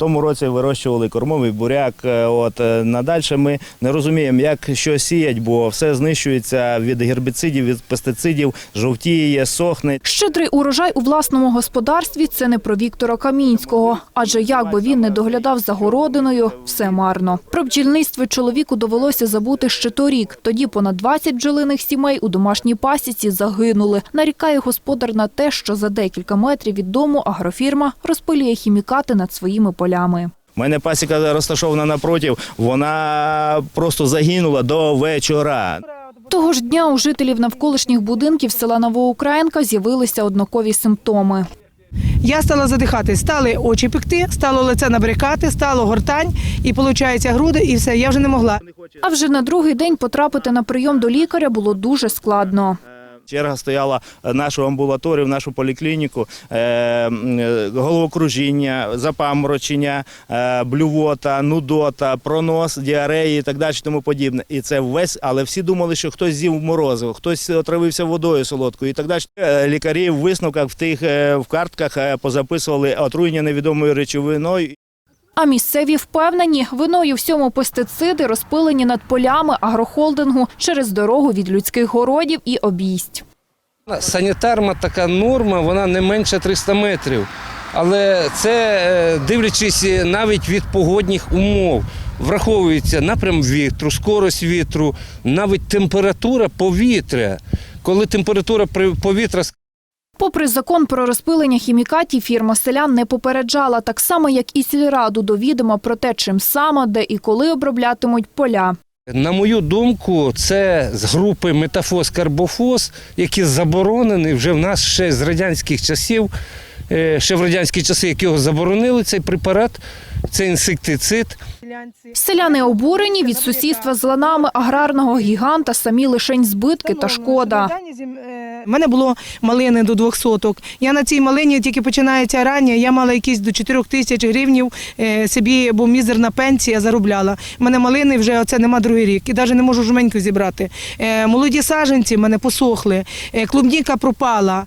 тому році вирощували кормовий буряк. Е, От е, надальше ми не розуміємо, як що сіять, бо все знищується від гербіцидів, від пестицидів, жовтіє, сохне. Щедрий урожай у власному господарстві це не про Віктора Камінського, адже як би він не доглядав за городиною, все марно. Про бджільництво чоловіку довелося забути ще торік. Тоді понад 20 бджолиних сімей у домашній пасіці загинули. Нарікає господар на те, що за декілька метрів від дому агрофірма розпилює хімікати над своїми полями. У мене пасіка розташована напротив, вона просто загинула до вечора. Того ж дня у жителів навколишніх будинків села Новоукраїнка з'явилися однакові симптоми. Я стала задихати, стали очі пекти, стало лице набрякати, стало гортань, і виходить груди, і все. Я вже не могла. А вже на другий день потрапити на прийом до лікаря було дуже складно. Черга стояла в нашу амбулаторію, в нашу поліклініку, е, е, головокружіння, запаморочення, е, блювота, нудота, пронос, діареї і так далі, тому подібне. І це весь, але всі думали, що хтось з'їв морозиво, хтось отравився водою солодкою і так далі. Е, Лікарі в висновках в тих е, в картках е, позаписували отруєння невідомою речовиною. А місцеві впевнені, виною всьому пестициди розпилені над полями агрохолдингу через дорогу від людських городів і обійсть. Санітарна така норма, вона не менше 300 метрів. Але це е, дивлячись навіть від погодних умов, враховується напрям вітру, скорость вітру, навіть температура повітря. Коли температура повітря Попри закон про розпилення хімікатів, фірма селян не попереджала, так само, як і сільраду до відома про те, чим саме, де і коли оброблятимуть поля. На мою думку, це з групи метафос карбофос, які заборонені вже в нас ще з радянських часів, е, ще в радянські часи, як його заборонили, цей препарат, це інсектицид. Селяни обурені від сусідства з ланами аграрного гіганта самі лишень збитки та шкода. У мене було малини до двох соток. Я на цій малині тільки починається рання. Я мала якісь до 4 тисяч гривнів е, собі, бо мізерна пенсія заробляла. У мене малини вже оце нема другий рік. І навіть не можу жменьку зібрати. Е, Молоді саженці в мене посохли, е, клубніка пропала.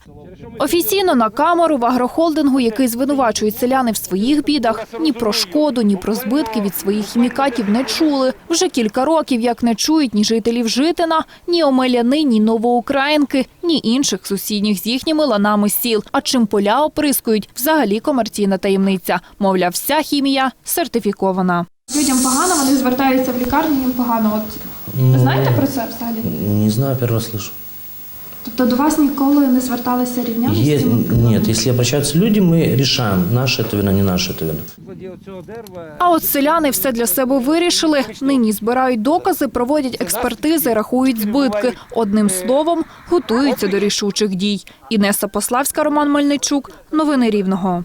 Офіційно на камеру в агрохолдингу, який звинувачують селяни в своїх бідах, ні про шкоду, ні про збитки від своїх хімікатів не чули. Вже кілька років як не чують ні жителів Житина, ні Омеляни, ні Новоукраїнки, ні інших сусідніх з їхніми ланами сіл. А чим поля оприскують, взагалі комерційна таємниця. Мовляв, вся хімія сертифікована. Людям погано, вони звертаються в лікарню, їм погано. От ви знаєте про це взагалі? Не знаю, первый раз слышу. Тобто до вас ніколи не зверталися рівняно з Есть, цими проблемами? нет, если обращаются люди, мы решаем, наше это вина, не наше это вина. А от селяни все для себе вирішили. Нині збирають докази, проводять експертизи, рахують збитки. Одним словом, готуються до рішучих дій. Інеса Пославська, Роман Мельничук. Новини Рівного.